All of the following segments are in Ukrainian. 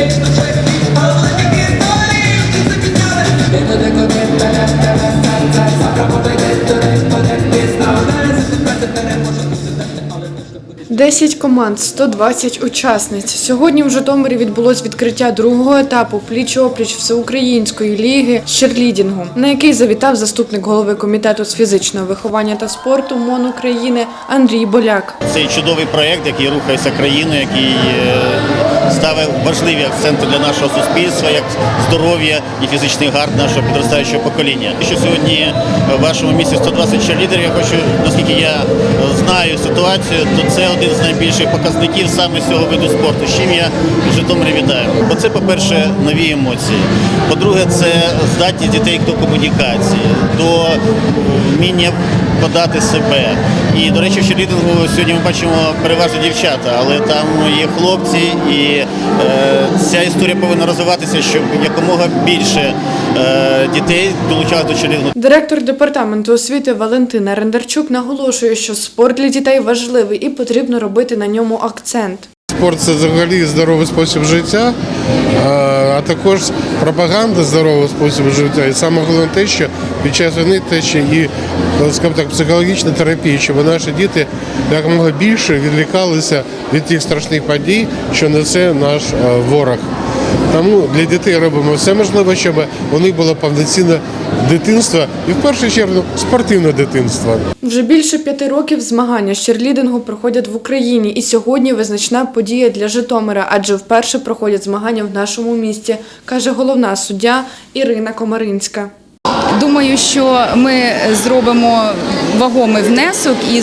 fixed Десять команд, 120 учасниць. Сьогодні в Житомирі відбулось відкриття другого етапу пліч-опліч всеукраїнської ліги з черлідінгу, на який завітав заступник голови комітету з фізичного виховання та спорту МОН України Андрій Боляк. Цей чудовий проєкт, який рухається країною, який е, ставить важливі акценти для нашого суспільства, як здоров'я і фізичний гард нашого підростаючого покоління. Що сьогодні в вашому місті 120 черлідерів, я хочу, наскільки я знаю ситуацію, то це один з найбільших показників саме цього виду спорту, з чим я в Житомирі вітаю. Бо це, по-перше, нові емоції. По-друге, це здатність дітей до комунікації, до вміння подати себе. І, до речі, в черлідингу сьогодні ми бачимо переважно дівчата, але там є хлопці, і ця історія повинна розвиватися, щоб якомога більше е, дітей долучалися до черлідингу. Директор департаменту освіти Валентина Рендарчук наголошує, що спорт для дітей важливий і потрібно робити на ньому акцент. Спорт це взагалі здоровий спосіб життя, а- також пропаганда здорового способу життя. І саме головне те, що під час війни те, що і скажімо так, психологічна терапія, щоб наші діти якомога більше відлікалися від тих страшних подій, що несе наш ворог. Тому для дітей робимо все можливе, щоб у них було повноцінне дитинство і в першу чергу спортивне дитинство. Вже більше п'яти років змагання з черлідингу проходять в Україні, і сьогодні визначна подія для Житомира, адже вперше проходять змагання в нашому місті, каже головна суддя Ірина Комаринська. Думаю, що ми зробимо вагомий внесок і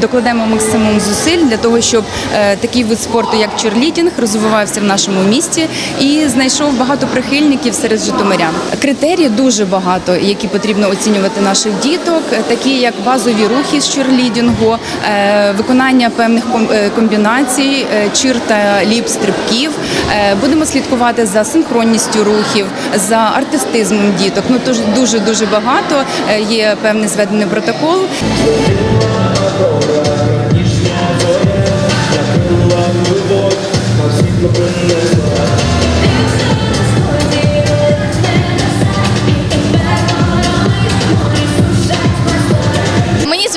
докладемо, максимум зусиль для того, щоб е, такий вид спорту, як черлідінг, розвивався в нашому місті і знайшов багато прихильників серед житомирян. Критерій дуже багато, які потрібно оцінювати наших діток, такі як базові рухи з черлідінгу, е, виконання певних е, комбінацій, чир та ліп стрибків. Будемо слідкувати за синхронністю рухів, за артистизмом діток. Ну тож дуже дуже багато. Е, Є певний зведений протокол. Мені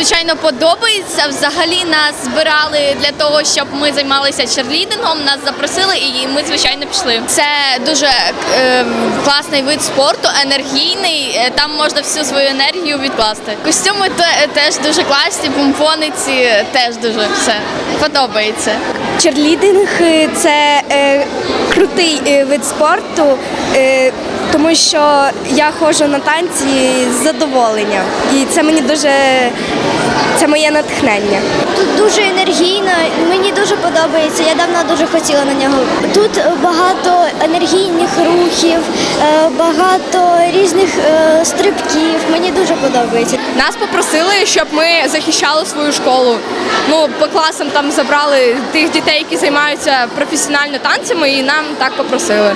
звичайно подобається. Взагалі нас збирали для того, щоб ми займалися черлідингом. Нас запросили, і ми звичайно пішли. Це дуже е, класний вид спорту, енергійний. Е, Там можна всю свою енергію відкласти. Костюми теж дуже класні, помпониці теж дуже все подобається. Черлідинг е, це е, крутий е, вид спорту, е, тому що я ходжу на танці з задоволенням. І це мені дуже це моє натхнення. Тут дуже енергійно, мені дуже подобається. Я давно дуже хотіла на нього. Тут багато енергійних рухів, е, багато різних е, стрибків. Мені дуже подобається. Нас попросили, щоб ми захищали свою школу. Ну, по класам там забрали тих дітей, які займаються професіонально танцями, і нам так попросили.